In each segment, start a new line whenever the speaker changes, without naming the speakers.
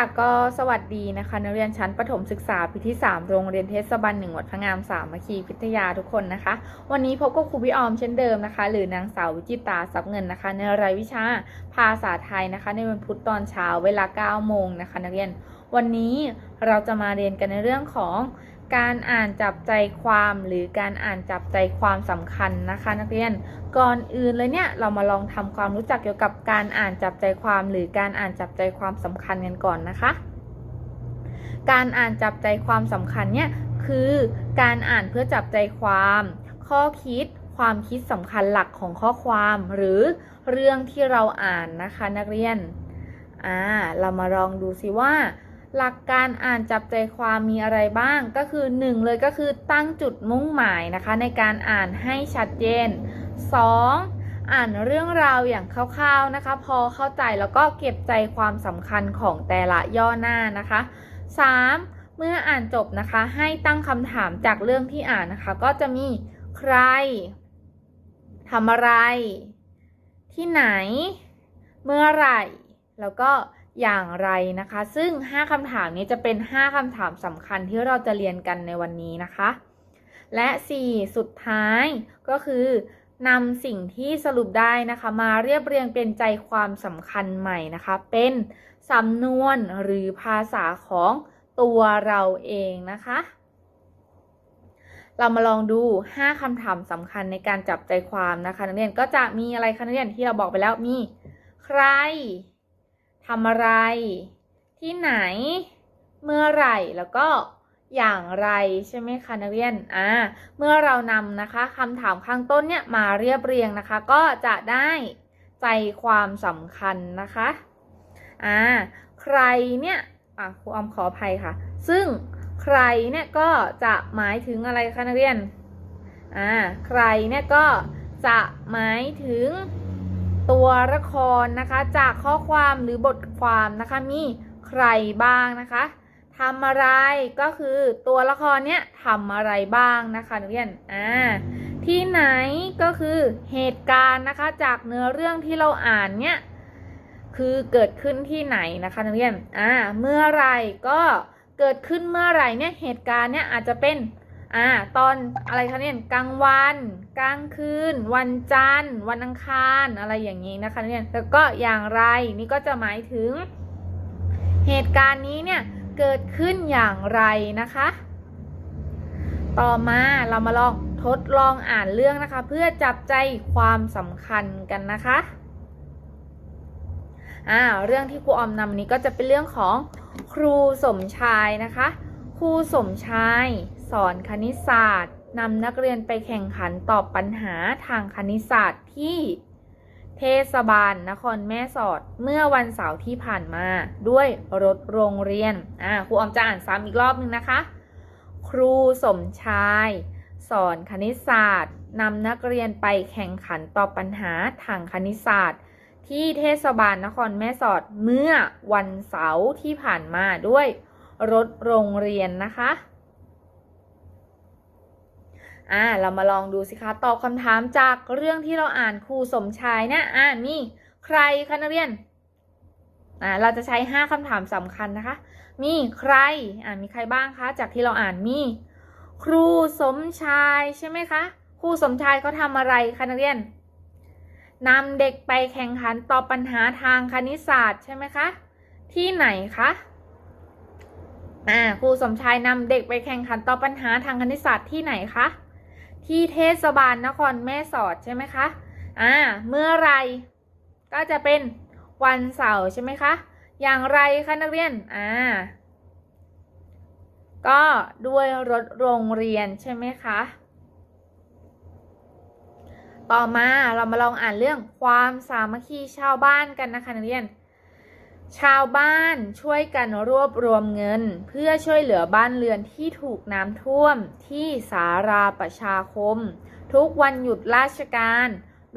ค่ะก็สวัสดีนะคะนักเรียนชั้นประถมศึกษาปีที่ 3 โรงเรียนเทศบาลหนึ่งวัดพระงามสามัคคีพิทยาทุกคนนะคะ วันนี้พบกับครูพี่ออมเช่นเดิมนะคะ หรือนางสาววิจิตาทรัพย์เงินนะคะ ในรายวิชาภาษาไทยนะคะ ในวันพุธตอนเช้าเวลา 9 โมงนะคะ นักเรียนวันนี้เราจะมาเรียนกันในเรื่องของ การอ่านจับใจความหรือการอ่านจับใจความสำคัญนะคะ นักเรียนก่อนอื่นเลยเนี่ยเรามาลองทำความรู้จักเกี่ยวกับการอ่านจับใจความ หรือการอ่านจับใจความสำคัญกันก่อนนะคะ การอ่านจับใจความสำคัญเนี่ยคือการอ่านเพื่อจับใจความ ข้อคิด ความคิดสำคัญหลักของข้อความ หรือเรื่องที่เราอ่านนะคะ นักเรียนอ่าเรามาลองดูสิว่า หลักการอ่านจับใจความมีอะไรบ้าง ก็คือ 1 เลยก็คือตั้งจุดมุ่งหมายนะคะ ในการอ่านให้ชัดเจน 2. อ่านเรื่องราวอย่างคร่าวๆนะคะ พอเข้าใจแล้วก็เก็บใจความสำคัญของแต่ละย่อหน้านะคะ 3. เมื่ออ่านจบนะคะ ให้ตั้งคำถามจากเรื่องที่อ่านนะคะ ก็จะมีใครทำอะไร ที่ไหน เมื่อไหร่ แล้วก็ อย่างไรนะคะ ซึ่ง 5คำถามนี้จะเป็น 5คำถามสำคัญที่เราจะเรียนกันในวันนี้นะคะ และ 4 สุดท้ายก็คือนำสิ่งที่สรุปได้นะคะ มาเรียบเรียงเป็นใจความสำคัญใหม่นะคะ เป็นสำนวนหรือภาษาของตัวเราเองนะคะ เรามาลองดู 5คำถามสำคัญในการจับใจความนะคะ นักเรียนก็จะมีอะไรคะนักเรียนที่เราบอกไปแล้วมี ใคร ทำอะไร ที่ไหน เมื่อไหร่ แล้วก็อย่างไรใช่ไหมคะนักเรียน อ่า เมื่อเรานำนะคะคำถามข้างต้นเนี่ยมาเรียบเรียงนะคะ ก็จะได้ใจความสำคัญนะคะ อ่า ใครเนี่ยอะครูอมขออภัยค่ะ ซึ่งใครเนี่ยก็จะหมายถึงอะไรคะนักเรียน อ่า ใครเนี่ยก็จะหมายถึง ตัวละครนะคะ จากข้อความหรือบทความนะคะมีใครบ้างนะคะทำอะไรก็คือตัวละครเนี้ยทำอะไรบ้างนะคะนักเรียนอ่าที่ไหนก็คือเหตุการณ์นะคะ จากเนื้อเรื่องที่เราอ่านเนี่ยคือเกิดขึ้นที่ไหนนะคะนักเรียนอ่าเมื่อไรก็เกิดขึ้นเมื่อไรเนี่ยเหตุการณ์เนี่ยอาจจะเป็น อ่าตอนอะไรคะเนี่ยกลางวันกลางคืน วันจันทร์ วันอังคารอะไรอย่างนี้นะคะเรียแล้วก็อย่างไรนี่ก็จะหมายถึง เหตุการณ์นี้เนี่ยเกิดขึ้นอย่างไรนะคะ ต่อมาเรามาลองทดลองอ่านเรื่องนะคะ เพื่อจับใจความสำคัญกันนะคะอ่าเรื่องที่ครูออมนำนี้ก็จะเป็นเรื่องของครูสมชายนะคะ ครูสมชาย สอนคณิตศาสตร์นำนักเรียนไปแข่งขันตอบปัญหาทางคณิตศาสตร์ที่เทศบาลนครแม่สอดเมื่อวันเสาร์ที่ผ่านมาด้วยรถโรงเรียน อ่าครูออมจะอ่านซ้ำอีกรอบนึงนะคะ ครูสมชาย สอนคณิตศาสตร์นำนักเรียนไปแข่งขันตอบปัญหาทางคณิตศาสตร์ ที่เทศบาลนครแม่สอดเมื่อวันเสาร์ที่ผ่านมาด้วยรถโรงเรียนนะคะ อ่าเรามาลองดูสิคะตอบคำถามจากเรื่องที่เราอ่านครูสมชายนะอ่ามีใครคะนักเรียนอ่าเราจะใช้5คำถามสำคัญนะคะ มีใครอ่ามีใครบ้างคะ จากที่เราอ่านมี ครูสมชายใช่ไหมคะ ครูสมชายเขาทำอะไรคะนักเรียนนำเด็กไปแข่งขันตอบปัญหาทางคณิตศาสตร์ใช่ไหมคะ ที่ไหนคะอ่าครูสมชายนำเด็กไปแข่งขันตอบปัญหาทางคณิตศาสตร์ที่ไหนคะ ที่เทศบาลนครแม่สอดใช่ไหมคะ อ่า เมื่อไรก็จะเป็นวันเสาร์ใช่ไหมคะ อย่างไรคะนักเรียน อ่า ก็ด้วยรถโรงเรียนใช่ไหมคะ ต่อมาเรามาลองอ่านเรื่องความสามัคคีชาวบ้านกันนะคะนักเรียน ชาวบ้านช่วยกันรวบรวมเงิน เพื่อช่วยเหลือบ้านเรือนที่ถูกน้ำท่วมที่สาราประชาคม ทุกวันหยุดราชการ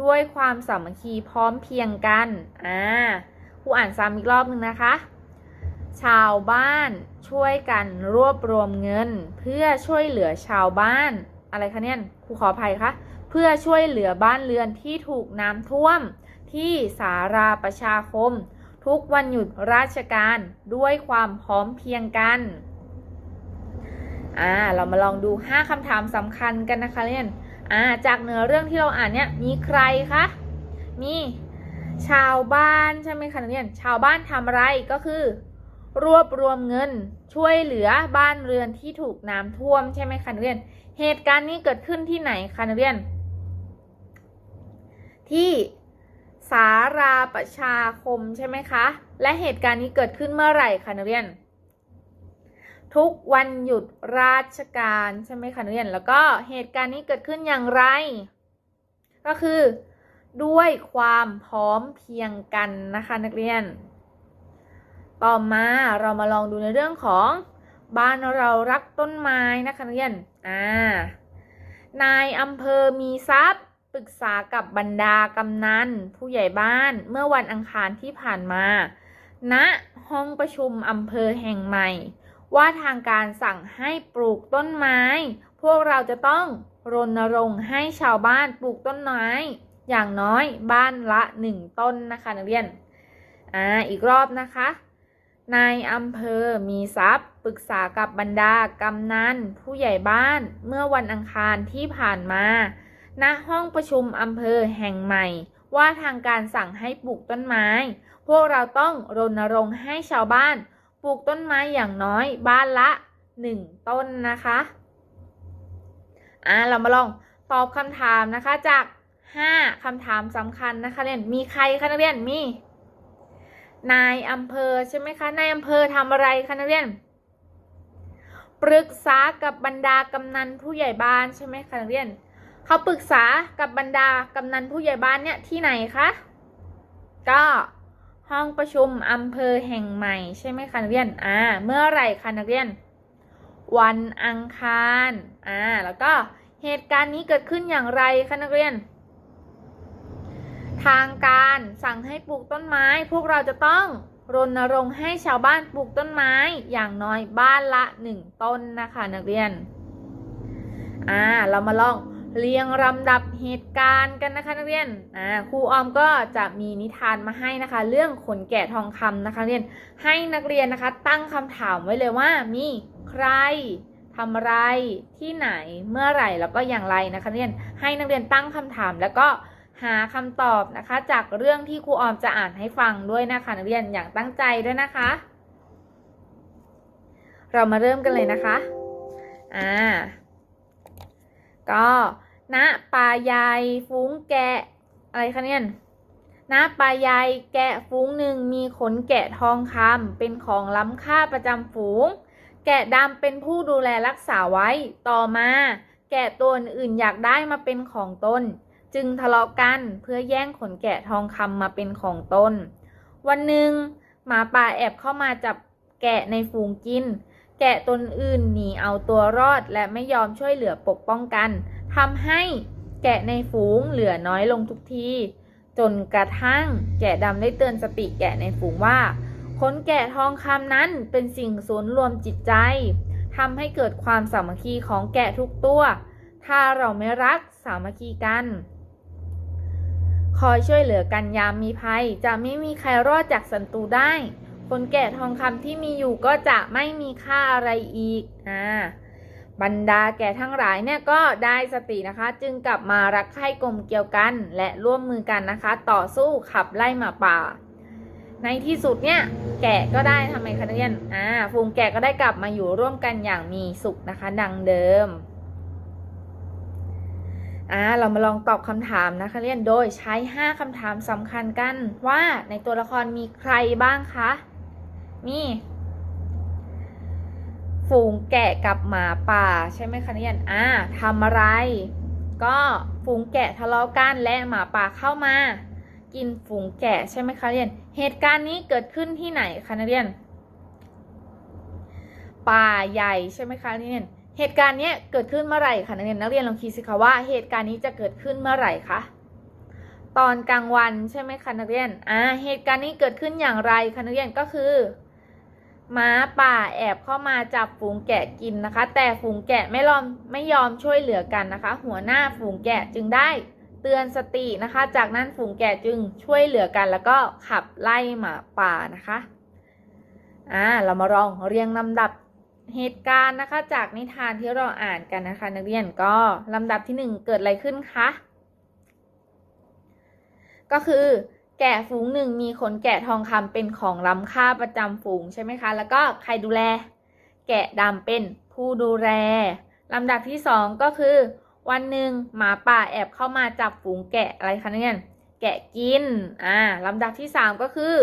ด้วยความสามัคคีพร้อมเพียงกันอ่าครูอ่านซ้ำอีกรอบหนึ่งนะคะ ชาวบ้านช่วยกันรวบรวมเงิน เพื่อช่วยเหลือชาวบ้าน อะไรคะเนี่ยครูขออภัยคะเพื่อช่วยเหลือบ้านเรือนที่ถูกน้ำท่วม ที่สาราประชาคม ทุกวันหยุดราชการด้วยความพร้อมเพียงกัน อ่า เรามาลองดู 5คำถามสำคัญกันนะคะเรียนอ่า จากเนื้อเรื่องที่เราอ่านเนี่ยมีใครคะ มีชาวบ้านใช่ไหมคะนักเรียน ชาวบ้านทำอะไรก็คือ รวบรวมเงิน ช่วยเหลือบ้านเรือนที่ถูกน้ำท่วมใช่ไหมคะนักเรียน เหตุการณ์นี้เกิดขึ้นที่ไหนคะนักเรียน ที่ สาราประชาคมใช่ไหมคะ และเหตุการณ์นี้เกิดขึ้นเมื่อไหร่คะนักเรียน ทุกวันหยุดราชการใช่ไหมคะนักเรียน แล้วก็เหตุการณ์นี้เกิดขึ้นอย่างไร ก็คือ ด้วยความพร้อมเพียงกันนะคะนักเรียน ต่อมาเรามาลองดูในเรื่องของบ้านเรารักต้นไม้นะคะนักเรียน อ่า นายอำเภอมีทรัพย์ ปรึกษากับบรรดากำนันผู้ใหญ่บ้านเมื่อวันอังคารที่ผ่านมาณห้องประชุมอำเภอแห่งใหม่ ว่าทางการสั่งให้ปลูกต้นไม้ พวกเราจะต้องรณรงค์ให้ชาวบ้านปลูกต้นไม้ อย่างน้อยบ้านละหนึ่งต้นนะคะนักเรียนอ่าอีกรอบนะคะนายอำเภอมีทรัพย์ ปรึกษากับบรรดากำนันผู้ใหญ่บ้านเมื่อวันอังคารที่ผ่านมา ณห้องประชุมอำเภอแห่งใหม่ ว่าทางการสั่งให้ปลูกต้นไม้ พวกเราต้องรณรงค์ให้ชาวบ้าน ปลูกต้นไม้อย่างน้อยบ้านละ 1 ต้นนะคะอ่าเรามาลองตอบคำถามนะคะจาก 5คำถามสำคัญนะคะเรียนมีใครคะนักเรียนมีนายอำเภอใช่ไหมคะนายอำเภอทำอะไรคะนักเรียนปรึกษากับบรรดากำนันผู้ใหญ่บ้านใช่ไหมคะนักเรียน เขาปรึกษากับบรรดากำนันผู้ใหญ่บ้านเนี่ยที่ไหนคะ ก็ห้องประชุมอำเภอแห่งใหม่ใช่ไหมคะนักเรียน อ่า เมื่อไหร่คะนักเรียน วันอังคาร อ่า แล้วก็เหตุการณ์นี้เกิดขึ้นอย่างไรคะนักเรียน ทางการสั่งให้ปลูกต้นไม้ พวกเราจะต้องรณรงค์ให้ชาวบ้านปลูกต้นไม้อย่างน้อยบ้านละหนึ่งต้นนะคะนักเรียน อ่า เรามาลอง เรียงลำดับเหตุการณ์กันนะคะนักเรียนอ่าครูออมก็จะมีนิทานมาให้นะคะ เรื่องขนแกะทองคำนะคะนักเรียนให้นักเรียนนะคะ ตั้งคำถามไว้เลยว่ามีใครทำอะไรที่ไหนเมื่อไหร่แล้วก็อย่างไรนะคะนักเรียนให้นักเรียนตั้งคำถามแล้วก็หาคำตอบนะคะ จากเรื่องที่ครูออมจะอ่านให้ฟังด้วยนะคะนักเรียนอย่างตั้งใจด้วยนะคะ เรามาเริ่มกันเลยนะคะอ่า ก็ณป่ายายฟุ้งแกะอะไรคะเนี่ยณป่ายายแกะฟุ้งหนึ่งมีขนแกะทองคำเป็นของล้ำค่าประจำฝูง แกะดำเป็นผู้ดูแลรักษาไว้ ต่อมา แกะตัวอื่นอยากได้มาเป็นของตนจึงทะเลาะกันเพื่อแย่งขนแกะทองคำมาเป็นของตน วันหนึ่งหมาป่าแอบเข้ามาจับแกะในฝูงกิน แกะตนอื่นหนีเอาตัวรอดและไม่ยอมช่วยเหลือปกป้องกันทำให้แกะในฝูงเหลือน้อยลงทุกที จนกระทั่งแกะดำได้เตือนสติแกะในฝูงว่าขนแกะทองคำนั้นเป็นสิ่งศูนย์รวมจิตใจทำให้เกิดความสามัคคีของแกะทุกตัว ถ้าเราไม่รักสามัคคีกัน คอยช่วยเหลือกันยามมีภัย จะไม่มีใครรอดจากศัตรูได้ คนแกะทองคำที่มีอยู่ก็จะไม่มีค่าอะไรอีกอ่าบรรดาแก่ทั้งหลายเนี่ยก็ได้สตินะคะ จึงกลับมารักใคร่กลมเกลียวกัน และร่วมมือกันนะคะ ต่อสู้ขับไล่หมาป่า ในที่สุดเนี่ยแกะก็ได้ทำไมคะเรียนอ่าฝูงแกะก็ได้กลับมาอยู่ร่วมกันอย่างมีสุขนะคะ ดังเดิมอ่าเรามาลองตอบคำถามนะคะเรียนโดยใช้ 5คำถามสำคัญกันว่าในตัวละครมีใครบ้างคะ มีฝูงแกะกับหมาป่าใช่ไหมคะนักเรียนอ่าทำอะไร ก็ฝูงแกะทะเลาะกันและหมาป่าเข้ามา กินฝูงแกะใช่ไหมคะนักเรียน เหตุการณ์นี้เกิดขึ้นที่ไหนคะนักเรียน ป่าใหญ่ใช่ไหมคะนักเรียน เหตุการณ์นี้เกิดขึ้นเมื่อไหร่คะนักเรียนนักเรียนลองคิดสิคะว่าเหตุการณ์นี้จะเกิดขึ้นเมื่อไหร่คะตอนกลางวันใช่ไหมคะนักเรียน อ่า เหตุการณ์นี้เกิดขึ้นอย่างไรคะนักเรียนก็คือ ม้าป่าแอบเข้ามาจับฝูงแกะกินนะคะ แต่ฝูงแกะไม่ยอมไม่ยอมช่วยเหลือกันนะคะ หัวหน้าฝูงแกะจึงได้เตือนสตินะคะ จากนั้นฝูงแกะจึงช่วยเหลือกัน แล้วก็ขับไล่หมาป่านะคะอ่าเรามาลองเรียงลำดับเหตุการณ์นะคะ จากนิทานที่เราอ่านกันนะคะ นักเรียนก็ลำดับที่หนึ่งเกิดอะไรขึ้นคะก็คือ แกะฝูงหนึ่งมีขนแกะทองคำเป็นของล้ำค่าประจำฝูงใช่ไหมคะ แล้วก็ใครดูแล แกะดำเป็นผู้ดูแลลำดับที่สองก็คือ วันหนึ่งหมาป่าแอบเข้ามาจับฝูงแกะอะไรคะเนี่ยแกะกิน อ่าลำดับที่สามก็คือ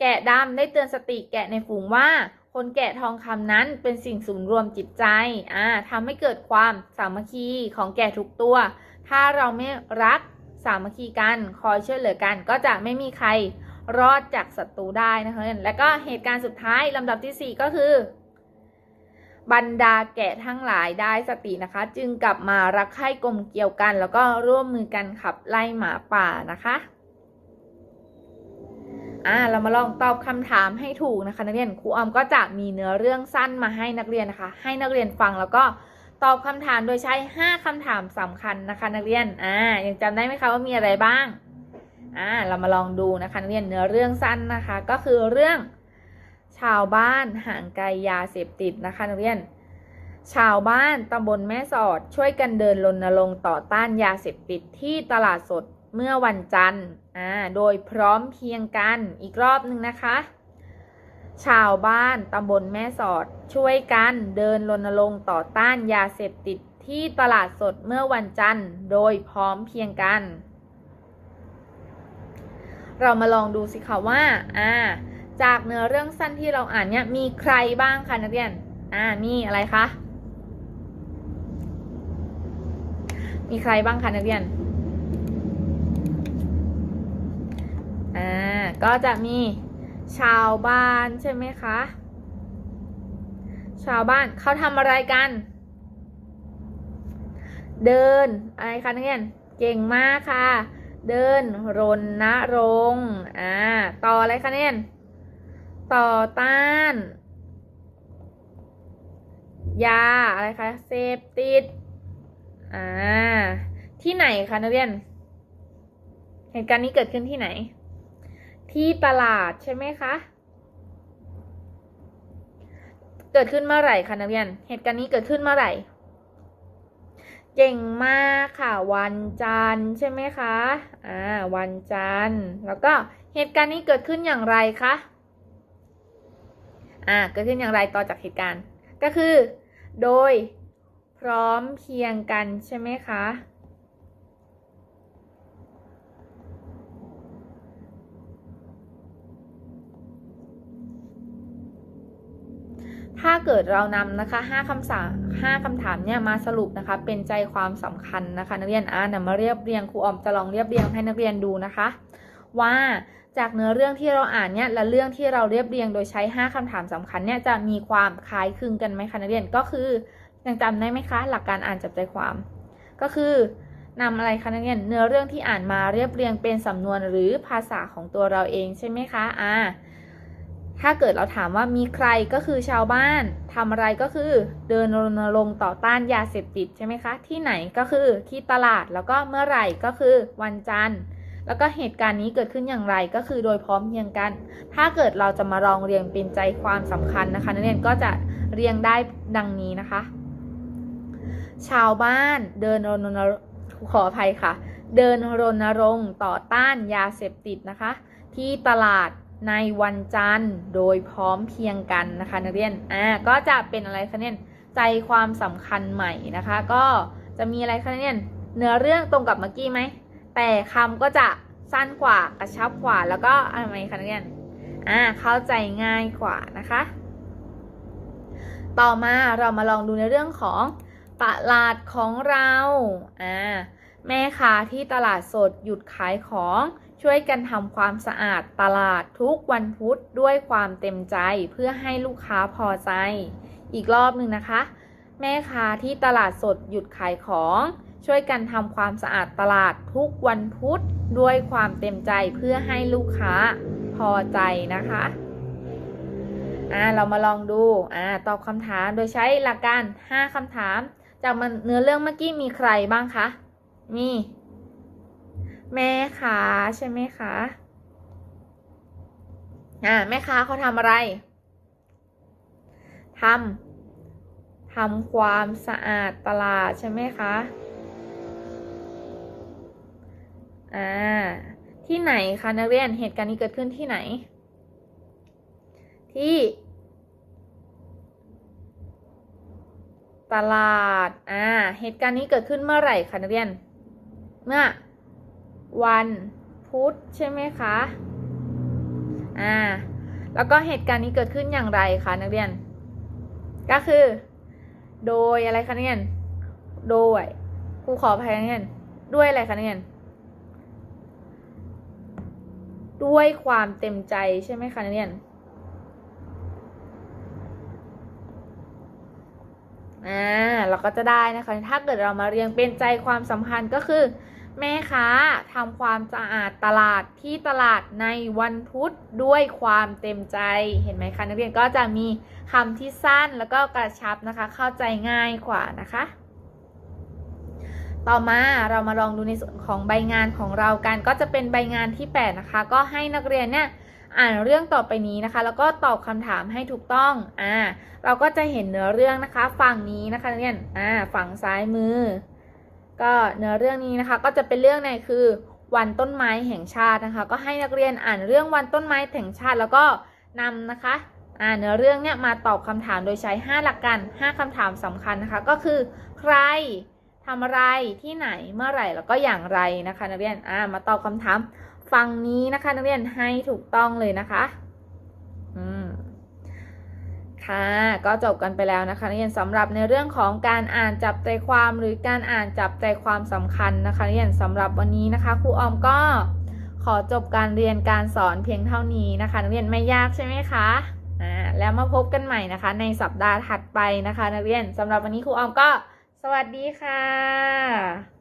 แกะดำได้เตือนสติแกะในฝูงว่า คนแกะทองคำนั้นเป็นสิ่งศูนย์รวมจิตใจ อ่าทำให้เกิดความสามัคคีของแกะทุกตัว ถ้าเราไม่รัก สามัคคีกันคอยช่วยเหลือกัน ก็จะไม่มีใครรอดจากศัตรูได้นะคะแล้วก็เหตุการณ์สุดท้ายลำดับที่สี่ก็คือ บรรดาแกะทั้งหลายได้สตินะคะ จึงกลับมารักใคร่กลมเกี่ยวกัน แล้วก็ร่วมมือกันขับไล่หมาป่านะคะอ่าเรามาลองตอบคำถามให้ถูกนะคะ นักเรียนครูออมก็จะมีเนื้อเรื่องสั้นมาให้นักเรียนนะคะ ให้นักเรียนฟังแล้วก็ ตอบคำถามโดยใช้ 5คำถามสำคัญนะคะนักเรียน อ่า ยังจำได้ไหมคะว่ามีอะไรบ้าง อ่า เรามาลองดูนะคะนักเรียนเนื้อเรื่องสั้นนะคะ ก็คือเรื่อง ชาวบ้านห่างไกลยาเสพติดนะคะนักเรียน ชาวบ้านตำบลแม่สอดช่วยกันเดินรณรงค์ต่อต้านยาเสพติดที่ตลาดสดเมื่อวันจันทร์ อ่า โดยพร้อมเพียงกันอีกรอบหนึ่งนะคะ ชาวบ้านตำบลแม่สอด ช่วยกันเดินรณรงค์ต่อต้านยาเสพติดที่ตลาดสดเมื่อวันจันทร์ โดยพร้อมเพียงกัน เรามาลองดูสิคะว่าอ่าจากเนื้อเรื่องสั้นที่เราอ่านเนี่ยมีใครบ้างคะนักเรียนอ่ามีอะไรคะ มีใครบ้างคะนักเรียนอ่าก็จะมี ชาวบ้านใช่ไหมคะ ชาวบ้านเขาทำอะไรกัน เดินอะไรคะนักเรียนเก่งมากค่ะ เดินรณรงอ่าต่ออะไรคะนักเรียนต่อต้าน ยาอะไรคะเสพติดอ่าที่ไหนคะนักเรียน เหตุการณ์นี้เกิดขึ้นที่ไหน ที่ตลาดใช่ไหมคะ เกิดขึ้นเมื่อไหร่คะนักเรียน เหตุการณ์นี้เกิดขึ้นเมื่อไหร่ เก่งมากค่ะ วันจันทร์ใช่ไหมคะ อ่า วันจันทร์ แล้วก็เหตุการณ์นี้เกิดขึ้นอย่างไรคะ อ่า เกิดขึ้นอย่างไรต่อจากเหตุการณ์ ก็คือ โดยพร้อมเพียงกันใช่ไหมคะ ถ้าเกิดเรานำนะคะ5คำสาห้าคำถามเนี่ยมาสรุปนะคะ เป็นใจความสำคัญนะคะ นักเรียนอ่านมาเรียบเรียงครูออมจะลองเรียบเรียงให้นักเรียนดูนะคะ ว่าจากเนื้อเรื่องที่เราอ่านเนี่ยและเรื่องที่เราเรียบเรียงโดยใช้ 5คำถามสำคัญเนี่ยจะมีความคล้ายคลึงกันไหมคะนักเรียนก็คือยังจำได้ไหมคะ หลักการอ่านจับใจความ ก็คือนำอะไรคะนักเรียนเนื้อเรื่องที่อ่านมาเรียบเรียงเป็นสำนวนหรือภาษาของตัวเราเองใช่ไหมคะอ่า ถ้าเกิดเราถามว่ามีใครก็คือชาวบ้านทำอะไรก็คือเดินรณรงค์ต่อต้านยาเสพติดใช่ไหมคะ ที่ไหนก็คือที่ตลาดแล้วก็เมื่อไหร่ก็คือวันจันทร์ แล้วก็เหตุการณ์นี้เกิดขึ้นอย่างไรก็คือโดยพร้อมเพียงกัน ถ้าเกิดเราจะมาลองเรียงเป็นใจความสำคัญนะคะนักเรียนก็จะเรียงได้ดังนี้นะคะ ชาวบ้านเดินรณรงค์ขออภัยค่ะ เดินรณรงค์ต่อต้านยาเสพติดนะคะ ที่ตลาด ในวันจันทร์โดยพร้อมเพียงกันนะคะ นักเรียน อ่า ก็จะเป็นอะไรคะเนี่ยใจความสำคัญใหม่นะคะ ก็จะมีอะไรคะเนี่ยเนื้อเรื่องตรงกับเมื่อกี้ไหม แต่คำก็จะสั้นกว่ากระชับกว่า แล้วก็อะไรคะนักเรียน อ่า เข้าใจง่ายกว่านะคะ ต่อมาเรามาลองดูในเรื่องของตลาดของเรา อ่า แม่ค้าที่ตลาดสดหยุดขายของ ช่วยกันทำความสะอาดตลาดทุกวันพุธด้วยความเต็มใจเพื่อให้ลูกค้าพอใจ อีกรอบหนึ่งนะคะ แม่ค้าที่ตลาดสดหยุดขายของ ช่วยกันทำความสะอาดตลาดทุกวันพุธด้วยความเต็มใจเพื่อให้ลูกค้าพอใจนะคะอ่าเรามาลองดูอ่าตอบคำถามโดยใช้หลักการ 5คำถาม จากเนื้อเรื่องเมื่อกี้มีใครบ้างคะ มี แม่ค้าใช่ไหมคะอ่าแม่ค้าเขาทำอะไรทำทำความสะอาดตลาดใช่ไหมคะอ่าที่ไหนคะนักเรียนเหตุการณ์นี้เกิดขึ้นที่ไหน ที่ ตลาดอ่าเหตุการณ์นี้เกิดขึ้นเมื่อไหร่คะนักเรียน เมื่อ วันพุธใช่ไหมคะ อ่า แล้วก็เหตุการณ์นี้เกิดขึ้นอย่างไรคะนักเรียน ก็คือ โดยอะไรคะนักเรียน โดยครูขออภัยนักเรียน ด้วยอะไรคะนักเรียน ด้วยความเต็มใจใช่ไหมคะนักเรียน อ่า เราก็จะได้นะคะ ถ้าเกิดเรามาเรียงเป็นใจความสำคัญก็คือ แม่ค้าทำความสะอาดตลาดที่ตลาดในวันพุธด้วยความเต็มใจเห็นไหมคะ นักเรียนก็จะมีคำที่สั้นแล้วก็กระชับนะคะ เข้าใจง่ายกว่านะคะ ต่อมาเรามาลองดูในส่วนของใบงานของเรากัน ก็จะเป็นใบงานที่ 8 นะคะ ก็ให้นักเรียนเนี่ยอ่านเรื่องต่อไปนี้นะคะ แล้วก็ตอบคำถามให้ถูกต้องอ่าเราก็จะเห็นเนื้อเรื่องนะคะ ฝั่งนี้นะคะนักเรียนอ่าฝั่งซ้ายมือ ก็เนื้อเรื่องนี้นะคะก็จะเป็นเรื่องในคือวันต้นไม้แห่งชาตินะคะ ก็ให้นักเรียนอ่านเรื่องวันต้นไม้แห่งชาติ แล้วก็นำนะคะอ่าเนื้อเรื่องเนี่ยมาตอบคำถามโดยใช้ 5 หลักการ 5คำถามสำคัญนะคะ ก็คือใครทำอะไรที่ไหนเมื่อไหร่แล้วก็อย่างไรนะคะ นักเรียนอ่ามาตอบคำถามฝั่งนี้นะคะ นักเรียนให้ถูกต้องเลยนะคะ ค่ะ ก็จบกันไปแล้วนะคะนักเรียนสำหรับในเรื่องของการอ่านจับใจความหรือการอ่านจับใจความสำคัญนะคะนักเรียนสำหรับวันนี้นะคะครูออมก็ขอจบการเรียนการสอนเพียงเท่านี้นะคะนักเรียนไม่ยากใช่ไหมคะอ่าแล้วมาพบกันใหม่นะคะ ในสัปดาห์ถัดไปนะคะนักเรียนสำหรับวันนี้ครูออมก็สวัสดีค่ะ